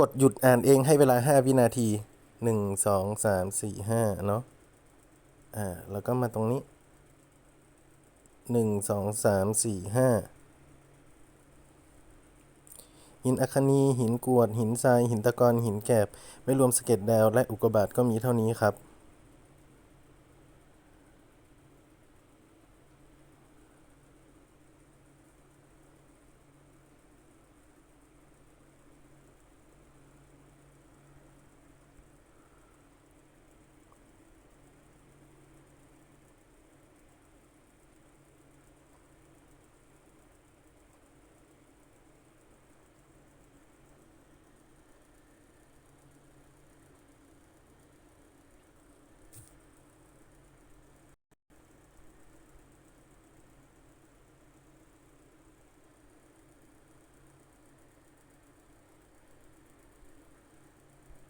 กดหยุดอ่านเองให้เวลาห้าวินาทีหนึ่งสองสามสี่ห้าเนาะอ่า แล้วก็มาตรงนี้หนึ่งสองสามสี่ห้าหินอัคนีหินกรวด หินทราย หินตะกอนหินแกบ ไม่รวมสเก็ตดาว และอุกกาบาตก็มีเท่านี้ครับ